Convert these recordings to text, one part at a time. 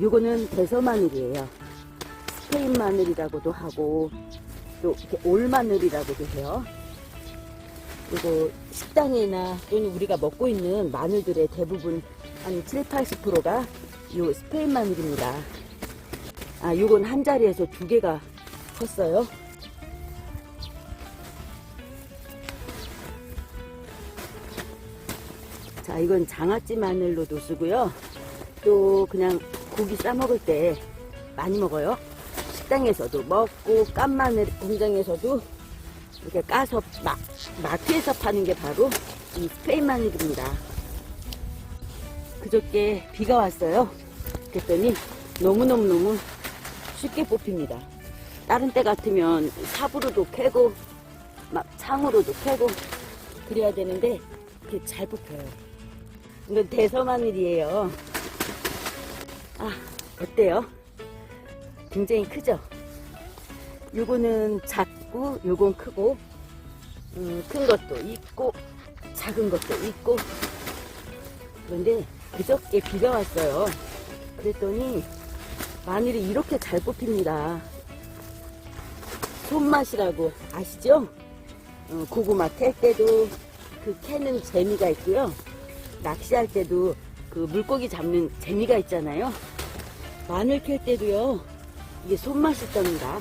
요거는 대서 마늘이에요. 스페인 마늘이라고도 하고 또 이렇게 올 마늘이라고도 해요. 그리고 식당이나 또는 우리가 먹고 있는 마늘들의 대부분 한 7, 80%가 요 스페인 마늘입니다. 아, 요건 한 자리에서 두 개가 컸어요. 자, 이건 장아찌 마늘로도 쓰고요. 또 그냥 고기 싸 먹을 때 많이 먹어요. 식당에서도 먹고 깐 마늘 공장에서도 이렇게 까서 마, 마트에서 파는 게 바로 이 스페인 마늘입니다. 그저께 비가 왔어요. 그랬더니 너무너무너무 쉽게 뽑힙니다. 다른 때 같으면 삽으로도 캐고 막 창으로도 캐고 그래야 되는데 이렇게 잘 뽑혀요. 이건 대서마늘이에요. 아, 어때요? 굉장히 크죠? 요거는 작고, 요건 크고, 음, 큰 것도 있고, 작은 것도 있고. 그런데 그저께 비가 왔어요. 그랬더니 마늘이 이렇게 잘 뽑힙니다. 손맛이라고 아시죠? 어, 고구마 캘 때도 그 캐는 재미가 있고요. 낚시할 때도 그 물고기 잡는 재미가 있잖아요. 마늘 캘 때도요. 이게 손맛이 있답니다.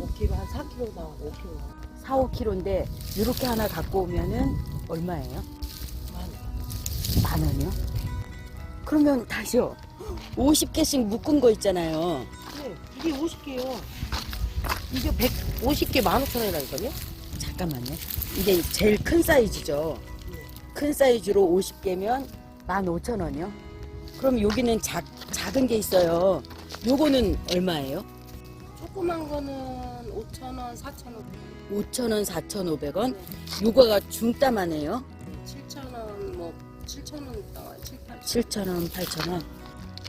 5kg 한 4kg 나오고 5kg 4, 5kg인데 이렇게 하나 갖고 오면은 얼마예요? 만 원이요? 그러면 다시요. 50개씩 묶은 거 있잖아요. 네, 이게 50개요 이게 150개 15,000원이라니까요 잠깐만요. 이게 제일 큰 사이즈죠. 큰 사이즈로 50개면 15,000원이요. 그럼 여기는 작, 작은 게 있어요. 요거는 얼마예요? 조그만 거는 5,000원 4,000원 5,000원, 4,500원. 요거가 중따마네요. 7,000원 뭐 7,000원 나와요 7, 8 7,000원, 8,000원.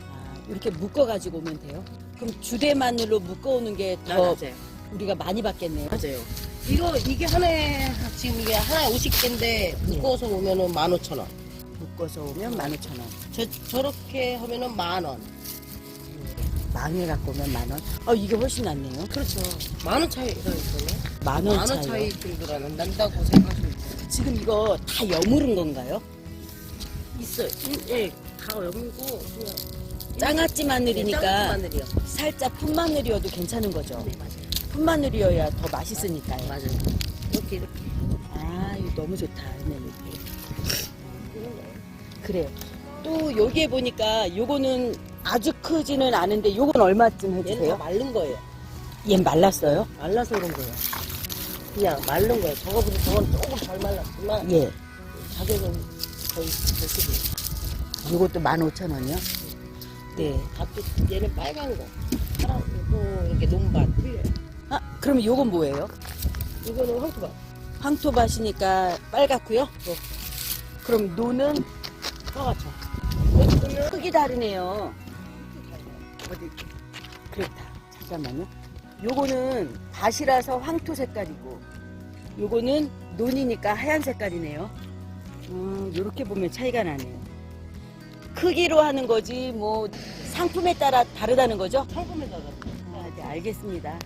아, 이렇게 묶어 가지고 오면 돼요. 그럼 주대 마늘로 묶어 오는 게 더 맞아요 우리가 많이 받겠네요. 맞아요 이거 이게 하나에 지금 이게 하나에 50개인데 묶어서 오면은 15,000원 묶어서 오면 15,000원. 저, 저렇게 하면은 만 원 망에 갖고 오면 만 원. 아, 이게 훨씬 낫네요. 그렇죠 만 원 차이가 있거든요 만원 만원 차이. 차이 정도라는 난다고 생각하시면 돼요 지금 이거 다 여무른 건가요? 있어요 일- 예, 다 여물고 그냥 장아찌 마늘이니까 짱 마늘이요 살짝 풋마늘이어도 괜찮은 거죠. 네 맞아요 풋마늘이어야 더 맛있으니까요. 맞아요 이렇게 이렇게 아, 이거 너무 좋다. 네, 이런 거예요 그래요. 또 여기에 보니까 요거는 아주 크지는 않은데 요건 얼마쯤 얘는 다 해주세요? 말른 거예요 얘 말랐어요? 말라서 그런 거예요 그냥 마른 거예요 저거보다 저건 조금 덜 말랐지만 예. 가격은 거의 비슷해요 요것도 15,000원이요? 네. 밥도 얘는 빨간 거 파란 거 이렇게 논밭 틀려요 아, 그럼 요건 뭐예요? 이거는 황토밭 황토밭이니까 빨갛고요? 네. 그럼 노는 까맣죠 크기 다르네요. 어디 그렇다. 잠깐만요. 요거는 밭이라서 황토 색깔이고 요거는 논이니까 하얀 색깔이네요. 음, 요렇게 보면 차이가 나네요. 크기로 하는 거지 뭐 상품에 따라 다르다는 거죠? 상품에다가 아, 네, 알겠습니다.